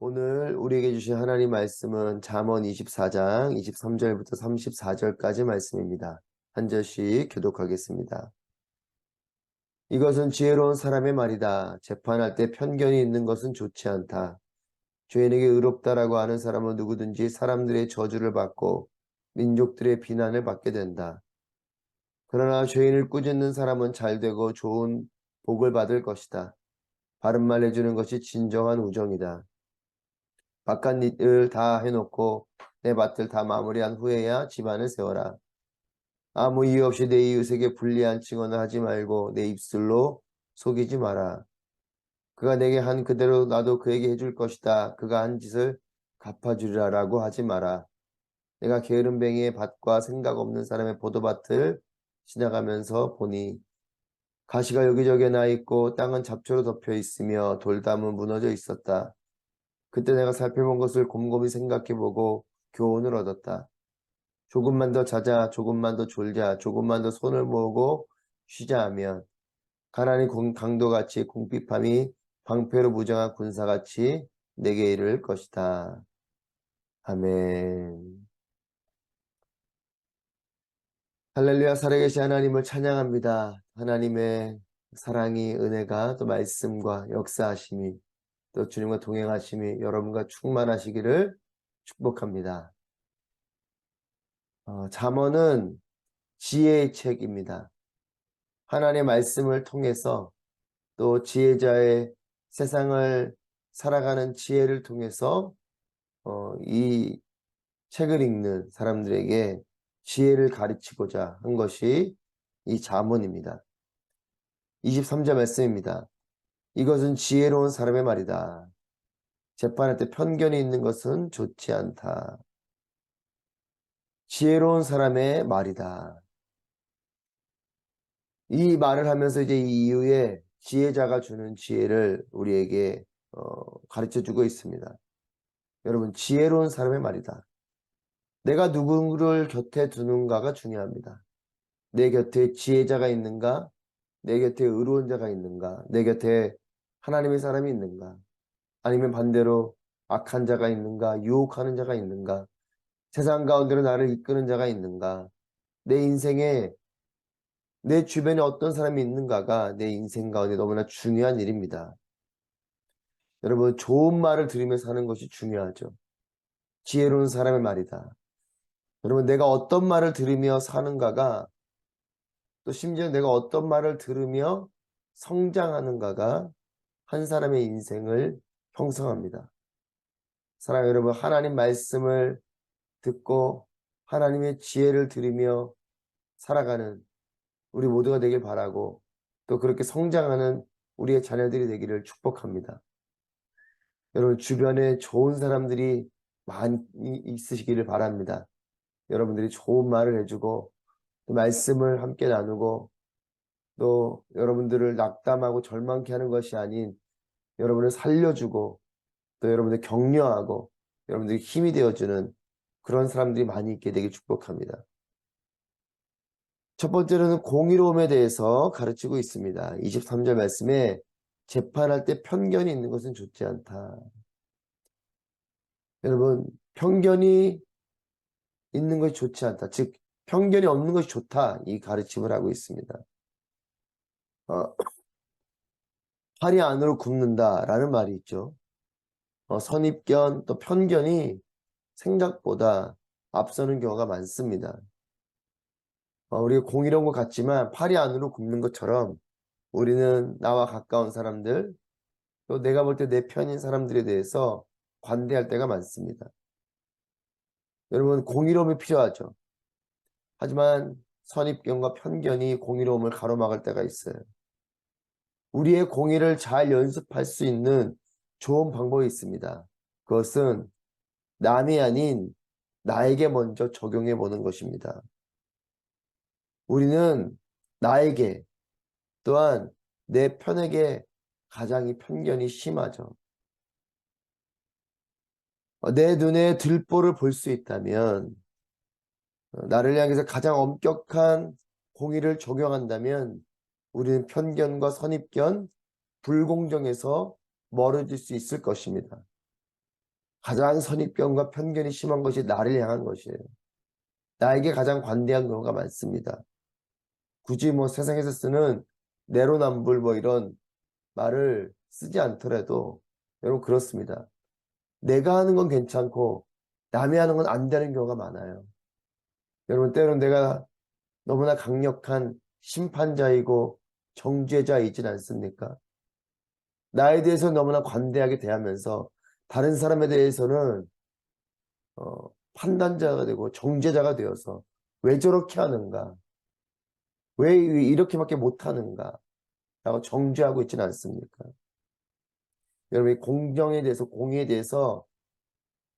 오늘 우리에게 주신 하나님 말씀은 잠언 24장 23절부터 34절까지 말씀입니다. 한 절씩 교독하겠습니다. 이것은 지혜로운 사람의 말이다. 재판할 때 편견이 있는 것은 좋지 않다. 죄인에게 의롭다라고 하는 사람은 누구든지 사람들의 저주를 받고 민족들의 비난을 받게 된다. 그러나 죄인을 꾸짖는 사람은 잘 되고 좋은 복을 받을 것이다. 바른 말 해주는 것이 진정한 우정이다. 바깥 일을 다 해놓고 내 밭을 다 마무리한 후에야 집안을 세워라. 아무 이유 없이 내 이웃에게 불리한 증언을 하지 말고 내 입술로 속이지 마라. 그가 내게 한 그대로 나도 그에게 해줄 것이다. 그가 한 짓을 갚아주리라 라고 하지 마라. 내가 게으름뱅이의 밭과 생각 없는 사람의 포도밭을 지나가면서 보니 가시가 여기저기 나 있고 땅은 잡초로 덮여 있으며 돌담은 무너져 있었다. 그때 내가 살펴본 것을 곰곰이 생각해보고 교훈을 얻었다. 조금만 더 자자, 조금만 더 졸자, 조금만 더 손을 모으고 쉬자 하면 가난이 강도같이 궁핍함이 방패로 무장한 군사같이 내게 이를 것이다. 아멘. 할렐루야 살아계신 하나님을 찬양합니다. 하나님의 사랑이 은혜가 또 말씀과 역사하심이 또 주님과 동행하심이 여러분과 충만하시기를 축복합니다. 어, 잠언은 지혜의 책입니다. 하나님의 말씀을 통해서 또 지혜자의 세상을 살아가는 지혜를 통해서 어, 이 책을 읽는 사람들에게 지혜를 가르치고자 한 것이 이 잠언입니다. 23절 말씀입니다. 이것은 지혜로운 사람의 말이다. 재판할 때 편견이 있는 것은 좋지 않다. 지혜로운 사람의 말이다. 이 말을 하면서 이제 이 이후에 지혜자가 주는 지혜를 우리에게 어, 가르쳐 주고 있습니다. 여러분, 지혜로운 사람의 말이다. 내가 누구를 곁에 두는가가 중요합니다. 내 곁에 지혜자가 있는가? 내 곁에 의로운 자가 있는가? 내 곁에 하나님의 사람이 있는가? 아니면 반대로 악한 자가 있는가? 유혹하는 자가 있는가? 세상 가운데로 나를 이끄는 자가 있는가? 내 인생에 내 주변에 어떤 사람이 있는가가 내 인생 가운데 너무나 중요한 일입니다. 여러분 좋은 말을 들으며 사는 것이 중요하죠. 지혜로운 사람의 말이다. 여러분 내가 어떤 말을 들으며 사는가가 또 심지어 내가 어떤 말을 들으며 성장하는가가 한 사람의 인생을 형성합니다. 사랑 여러분, 하나님 말씀을 듣고 하나님의 지혜를 들으며 살아가는 우리 모두가 되길 바라고 또 그렇게 성장하는 우리의 자녀들이 되기를 축복합니다. 여러분 주변에 좋은 사람들이 많이 있으시기를 바랍니다. 여러분들이 좋은 말을 해주고 말씀을 함께 나누고 또 여러분들을 낙담하고 절망케 하는 것이 아닌 여러분을 살려주고 또 여러분을 격려하고 여러분들이 힘이 되어주는 그런 사람들이 많이 있게 되길 축복합니다. 첫 번째로는 공의로움에 대해서 가르치고 있습니다. 23절 말씀에 재판할 때 편견이 있는 것은 좋지 않다. 여러분 편견이 있는 것이 좋지 않다. 즉 편견이 없는 것이 좋다. 이 가르침을 하고 있습니다. 어, 팔이 안으로 굽는다라는 말이 있죠. 어, 선입견 또 편견이 생각보다 앞서는 경우가 많습니다. 어, 우리가 공이로운 것 같지만 팔이 안으로 굽는 것처럼 우리는 나와 가까운 사람들 또 내가 볼 때 내 편인 사람들에 대해서 관대할 때가 많습니다. 여러분 공의로움이 필요하죠. 하지만 선입견과 편견이 공의로움을 가로막을 때가 있어요. 우리의 공의를 잘 연습할 수 있는 좋은 방법이 있습니다. 그것은 남이 아닌 나에게 먼저 적용해 보는 것입니다. 우리는 나에게 또한 내 편에게 가장 이 편견이 심하죠. 내 눈에 들보를 볼 수 있다면 나를 향해서 가장 엄격한 공의를 적용한다면 우리는 편견과 선입견, 불공정에서 멀어질 수 있을 것입니다. 가장 선입견과 편견이 심한 것이 나를 향한 것이에요. 나에게 가장 관대한 경우가 많습니다. 굳이 뭐 세상에서 쓰는 내로남불 뭐 이런 말을 쓰지 않더라도 여러분 그렇습니다. 내가 하는 건 괜찮고 남이 하는 건 안 되는 경우가 많아요. 여러분 때로는 내가 너무나 강력한 심판자이고 정죄자이진 않습니까? 나에 대해서 너무나 관대하게 대하면서 다른 사람에 대해서는 어, 판단자가 되고 정죄자가 되어서 왜 저렇게 하는가? 왜 이렇게밖에 못하는가? 라고 정죄하고 있지는 않습니까? 여러분, 이 공정에 대해서, 공의에 대해서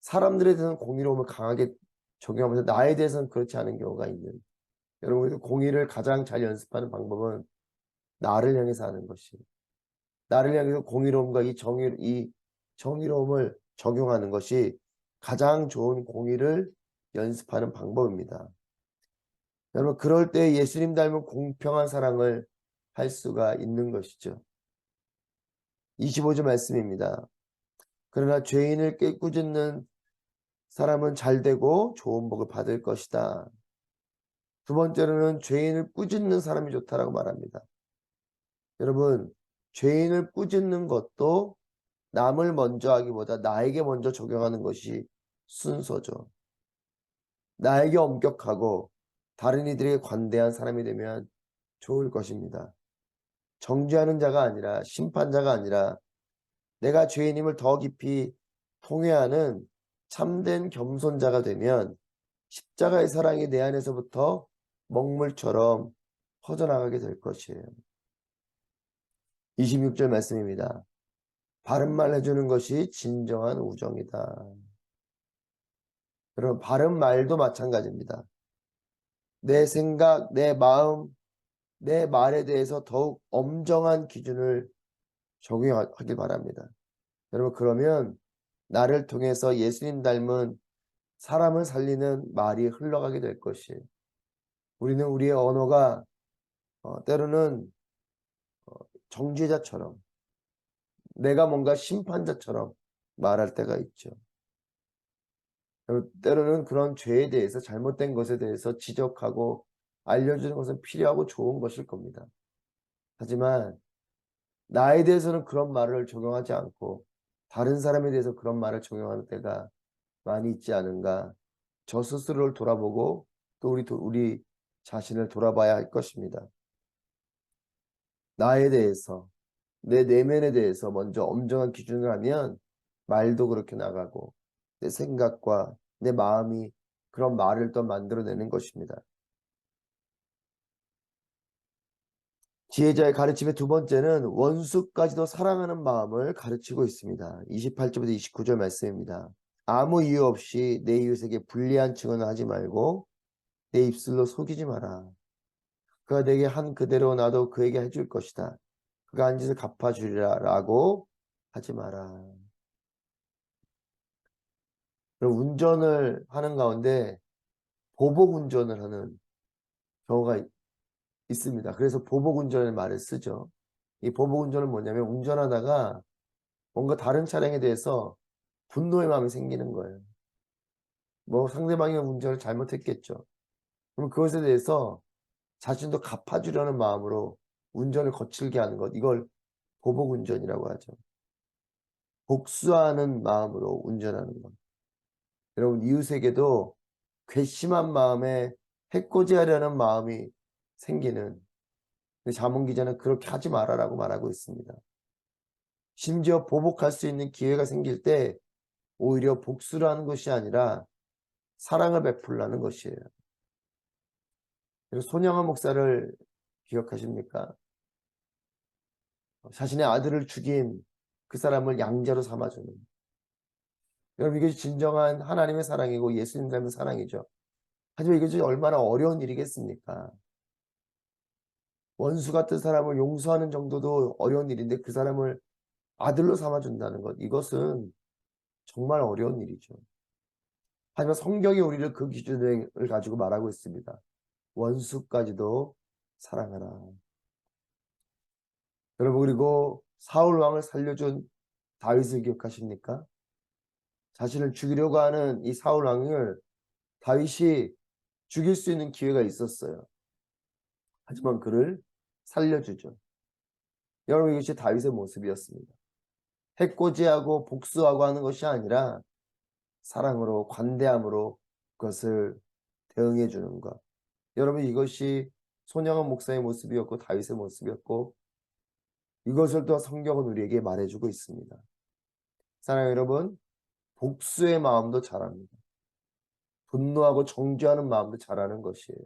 사람들에 대해서는 공의로움을 강하게 적용하면서 나에 대해서는 그렇지 않은 경우가 있는. 여러분, 그 공의를 가장 잘 연습하는 방법은 나를 향해서 하는 것이. 나를 향해서 공의로움과 이 정의, 이 정의로움을 적용하는 것이 가장 좋은 공의를 연습하는 방법입니다. 여러분, 그럴 때 예수님 닮은 공평한 사랑을 할 수가 있는 것이죠. 25절 말씀입니다. 그러나 죄인을 깨꾸짖는 사람은 잘 되고 좋은 복을 받을 것이다. 두 번째로는 죄인을 꾸짖는 사람이 좋다라고 말합니다. 여러분, 죄인을 꾸짖는 것도 남을 먼저 하기보다 나에게 먼저 적용하는 것이 순서죠. 나에게 엄격하고 다른 이들에게 관대한 사람이 되면 좋을 것입니다. 정죄하는 자가 아니라 심판자가 아니라 내가 죄인임을 더 깊이 통회하는 참된 겸손자가 되면 십자가의 사랑이 내 안에서부터 먹물처럼 퍼져나가게 될 것이에요. 26절 말씀입니다. 바른 말 해주는 것이 진정한 우정이다. 여러분, 바른 말도 마찬가지입니다. 내 생각, 내 마음, 내 말에 대해서 더욱 엄정한 기준을 적용하길 바랍니다. 여러분, 그러면 나를 통해서 예수님 닮은 사람을 살리는 말이 흘러가게 될 것이에요. 우리는 우리의 언어가 어, 때로는 어, 정죄자처럼 내가 뭔가 심판자처럼 말할 때가 있죠. 때로는 그런 죄에 대해서 잘못된 것에 대해서 지적하고 알려주는 것은 필요하고 좋은 것일 겁니다. 하지만 나에 대해서는 그런 말을 적용하지 않고 다른 사람에 대해서 그런 말을 적용하는 때가 많이 있지 않은가 저 스스로를 돌아보고 또 우리 우리 자신을 돌아봐야 할 것입니다. 나에 대해서 내 내면에 대해서 먼저 엄정한 기준을 하면 말도 그렇게 나가고 내 생각과 내 마음이 그런 말을 또 만들어내는 것입니다. 지혜자의 가르침의 두 번째는 원수까지도 사랑하는 마음을 가르치고 있습니다. 28절부터 29절 말씀입니다. 아무 이유 없이 내 이웃에게 불리한 증언을 하지 말고 내 입술로 속이지 마라. 그가 내게 한 그대로 나도 그에게 해줄 것이다. 그가 한 짓을 갚아주리라 라고 하지 마라. 운전을 하는 가운데 보복 운전을 하는 경우가 있습니다. 그래서 보복 운전의 말을 쓰죠. 이 보복 운전은 뭐냐면 운전하다가 뭔가 다른 차량에 대해서 분노의 마음이 생기는 거예요. 뭐 상대방이 운전을 잘못했겠죠. 그럼 그것에 대해서 자신도 갚아주려는 마음으로 운전을 거칠게 하는 것. 이걸 보복 운전이라고 하죠. 복수하는 마음으로 운전하는 것. 여러분 이웃에게도 괘씸한 마음에 해코지하려는 마음이 생기는 자문 기자는 그렇게 하지 말아라고 말하고 있습니다. 심지어 보복할 수 있는 기회가 생길 때 오히려 복수를 하는 것이 아니라 사랑을 베풀라는 것이에요. 손양원 목사를 기억하십니까? 자신의 아들을 죽인 그 사람을 양자로 삼아주는 여러분 이것이 진정한 하나님의 사랑이고 예수님 닮은 사랑이죠. 하지만 이것이 얼마나 어려운 일이겠습니까? 원수 같은 사람을 용서하는 정도도 어려운 일인데 그 사람을 아들로 삼아준다는 것 이것은 정말 어려운 일이죠. 하지만 성경이 우리를 그 기준을 가지고 말하고 있습니다. 원수까지도 사랑하라. 여러분 그리고 사울 왕을 살려준 다윗을 기억하십니까? 자신을 죽이려고 하는 이 사울 왕을 다윗이 죽일 수 있는 기회가 있었어요. 하지만 그를 살려주죠. 여러분 이것이 다윗의 모습이었습니다. 해코지하고 복수하고 하는 것이 아니라 사랑으로 관대함으로 그것을 대응해 주는 것. 여러분 이것이 손영원 목사의 모습이었고 다윗의 모습이었고 이것을 또 성경은 우리에게 말해주고 있습니다. 사랑 여러분 복수의 마음도 잘합니다. 분노하고 정죄하는 마음도 잘하는 것이에요.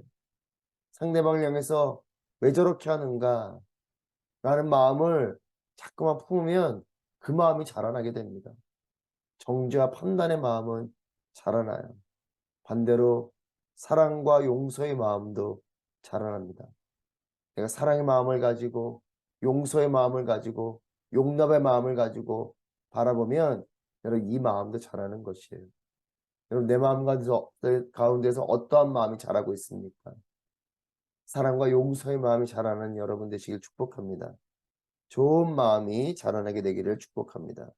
상대방을 향해서 왜 저렇게 하는가 라는 마음을 자꾸만 품으면 그 마음이 자라나게 됩니다. 정죄와 판단의 마음은 자라나요. 반대로 사랑과 용서의 마음도 자라납니다. 내가 사랑의 마음을 가지고 용서의 마음을 가지고 용납의 마음을 가지고 바라보면 여러분 이 마음도 자라는 것이에요. 여러분 내 마음 가운데서, 어떠한 마음이 자라고 있습니까? 사랑과 용서의 마음이 자라는 여러분 되시길 축복합니다. 좋은 마음이 자라나게 되기를 축복합니다.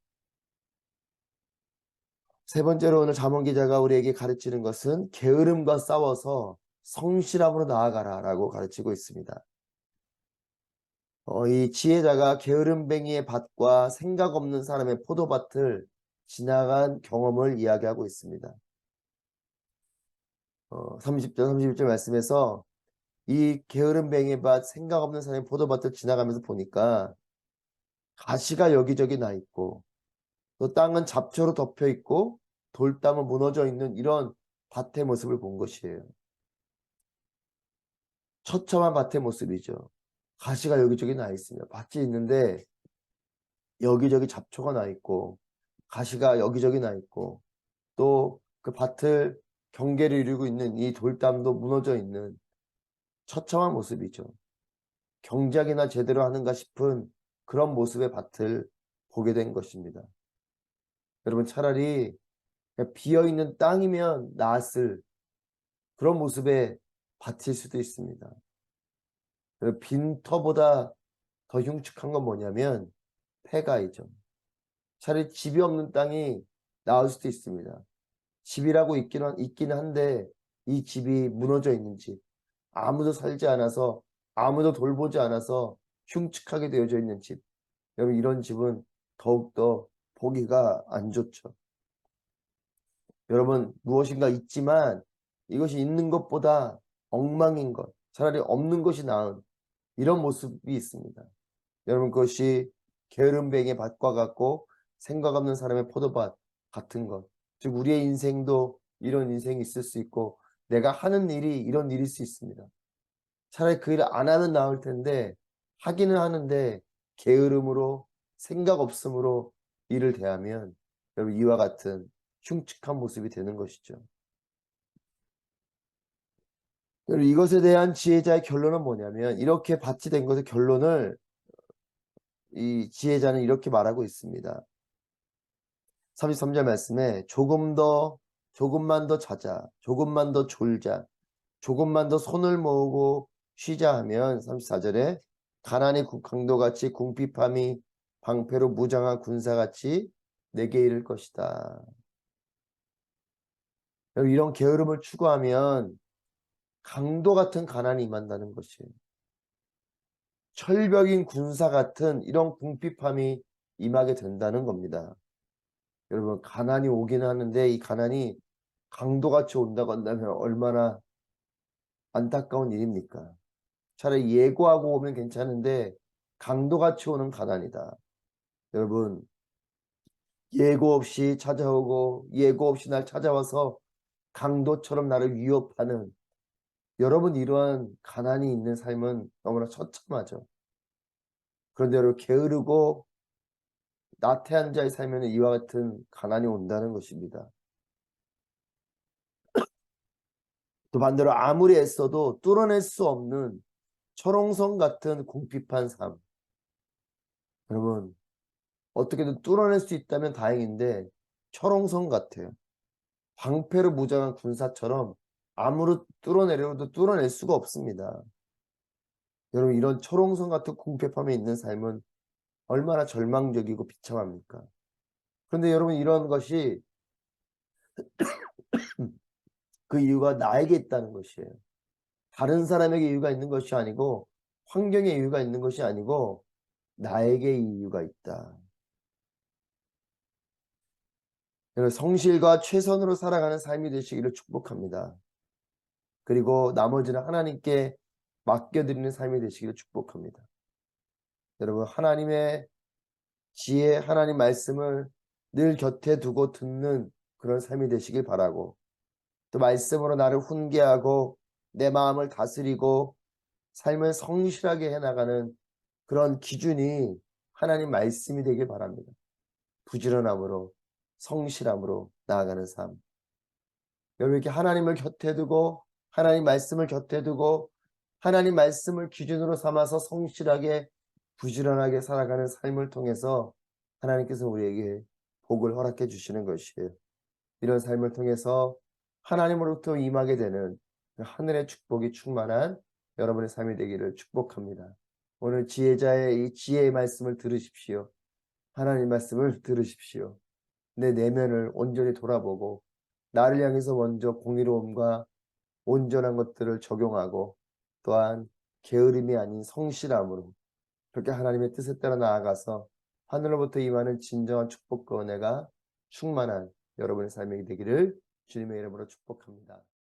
세 번째로 오늘 자문 기자가 우리에게 가르치는 것은 게으름과 싸워서 성실함으로 나아가라 라고 가르치고 있습니다. 어, 이 지혜자가 게으름뱅이의 밭과 생각 없는 사람의 포도밭을 지나간 경험을 이야기하고 있습니다. 어, 30절, 31절 말씀에서 이 게으름뱅이의 밭, 생각 없는 사람의 포도밭을 지나가면서 보니까 가시가 여기저기 나 있고 또 땅은 잡초로 덮여 있고 돌담은 무너져 있는 이런 밭의 모습을 본 것이에요. 처참한 밭의 모습이죠. 가시가 여기저기 나 있습니다. 밭이 있는데 여기저기 잡초가 나 있고 가시가 여기저기 나 있고 또 그 밭을 경계를 이루고 있는 이 돌담도 무너져 있는 처참한 모습이죠. 경작이나 제대로 하는가 싶은 그런 모습의 밭을 보게 된 것입니다. 여러분 차라리 비어있는 땅이면 나았을 그런 모습의 밭일 수도 있습니다. 빈터보다 더 흉측한 건 뭐냐면 폐가이죠. 차라리 집이 없는 땅이 나을 수도 있습니다. 집이라고 있기는, 있기는 한데 이 집이 무너져 있는 집, 아무도 살지 않아서 아무도 돌보지 않아서 흉측하게 되어져 있는 집. 여러분 이런 집은 더욱더 보기가 안 좋죠. 여러분 무엇인가 있지만 이것이 있는 것보다 엉망인 것, 차라리 없는 것이 나은 이런 모습이 있습니다. 여러분 그것이 게으름뱅이의 밭과 같고 생각 없는 사람의 포도밭 같은 것. 즉 우리의 인생도 이런 인생이 있을 수 있고 내가 하는 일이 이런 일일 수 있습니다. 차라리 그 일을 안 하는 나을 텐데 하기는 하는데 게으름으로 생각 없음으로 일을 대하면 여러분 이와 같은 흉측한 모습이 되는 것이죠. 여러분 이것에 대한 지혜자의 결론은 뭐냐면 이렇게 밭이 된 것의 결론을 이 지혜자는 이렇게 말하고 있습니다. 33절 말씀에 조금 더 조금만 더 자자 조금만 더 졸자 조금만 더 손을 모으고 쉬자 하면 34절에 가난이 강도같이 궁핍함이 방패로 무장한 군사같이 내게 이를 것이다. 이런 게으름을 추구하면 강도 같은 가난이 임한다는 것이에요. 철벽인 군사 같은 이런 궁핍함이 임하게 된다는 겁니다. 여러분 가난이 오긴 하는데 이 가난이 강도같이 온다고 한다면 얼마나 안타까운 일입니까? 차라리 예고하고 오면 괜찮은데 강도같이 오는 가난이다. 여러분 예고 없이 찾아오고 예고 없이 날 찾아와서 강도처럼 나를 위협하는 여러분 이러한 가난이 있는 삶은 너무나 처참하죠. 그런데 여러분 게으르고 나태한 자의 삶에는 이와 같은 가난이 온다는 것입니다. 또 반대로 아무리 애써도 뚫어낼 수 없는 철옹성 같은 궁핍한 삶. 여러분 어떻게든 뚫어낼 수 있다면 다행인데 철옹성 같아요. 방패로 무장한 군사처럼 아무로 뚫어내려도 뚫어낼 수가 없습니다. 여러분 이런 철옹성 같은 궁핍함에 있는 삶은 얼마나 절망적이고 비참합니까? 그런데 여러분 이런 것이 그 이유가 나에게 있다는 것이에요. 다른 사람에게 이유가 있는 것이 아니고 환경에 이유가 있는 것이 아니고 나에게 이 이유가 있다. 여러분 성실과 최선으로 살아가는 삶이 되시기를 축복합니다. 그리고 나머지는 하나님께 맡겨드리는 삶이 되시기를 축복합니다. 여러분 하나님의 지혜, 하나님 말씀을 늘 곁에 두고 듣는 그런 삶이 되시길 바라고 또 말씀으로 나를 훈계하고 내 마음을 다스리고 삶을 성실하게 해나가는 그런 기준이 하나님 말씀이 되길 바랍니다. 부지런함으로 성실함으로 나아가는 삶. 여러분 이렇게 하나님을 곁에 두고 하나님 말씀을 곁에 두고 하나님 말씀을 기준으로 삼아서 성실하게 부지런하게 살아가는 삶을 통해서 하나님께서 우리에게 복을 허락해 주시는 것이에요. 이런 삶을 통해서 하나님으로부터 임하게 되는 그 하늘의 축복이 충만한 여러분의 삶이 되기를 축복합니다. 오늘 지혜자의 이 지혜의 말씀을 들으십시오. 하나님 말씀을 들으십시오. 내 내면을 온전히 돌아보고 나를 향해서 먼저 공의로움과 온전한 것들을 적용하고 또한 게으름이 아닌 성실함으로 그렇게 하나님의 뜻에 따라 나아가서 하늘로부터 임하는 진정한 축복과 은혜가 충만한 여러분의 삶이 되기를 주님의 이름으로 축복합니다.